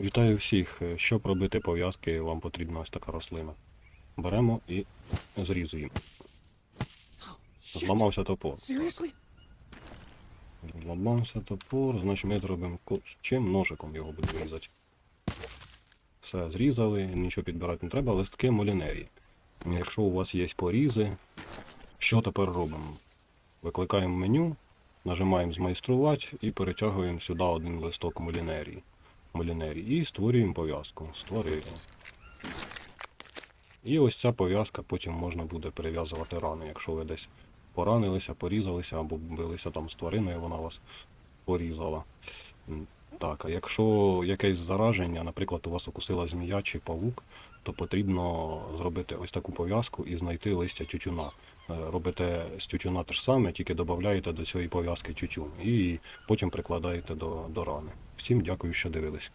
Вітаю всіх. Щоб робити пов'язки, вам потрібна ось така рослина. Беремо і зрізуємо. Зламався топор. Зламався топор, значить ми зробимо чим ножиком його будемо різати. Все, зрізали, нічого підбирати не треба, листки молінерії. Якщо у вас є порізи, що тепер робимо? Викликаємо меню, нажимаємо змайструвати і перетягуємо сюди один листок молінерії. Молінерії і створюємо пов'язку. Створили. І ось ця пов'язка потім можна буде перев'язувати рани, якщо ви десь поранилися, порізалися або билися там з твариною, вона вас порізала. Так, а якщо якесь зараження, наприклад, у вас укусила змія чи павук, то потрібно зробити ось таку пов'язку і знайти листя тютюна. Е, Робите з тютюна те ж саме, тільки додаєте до цієї пов'язки тютюн і потім прикладаєте до, до рани. Всім дякую, що дивились.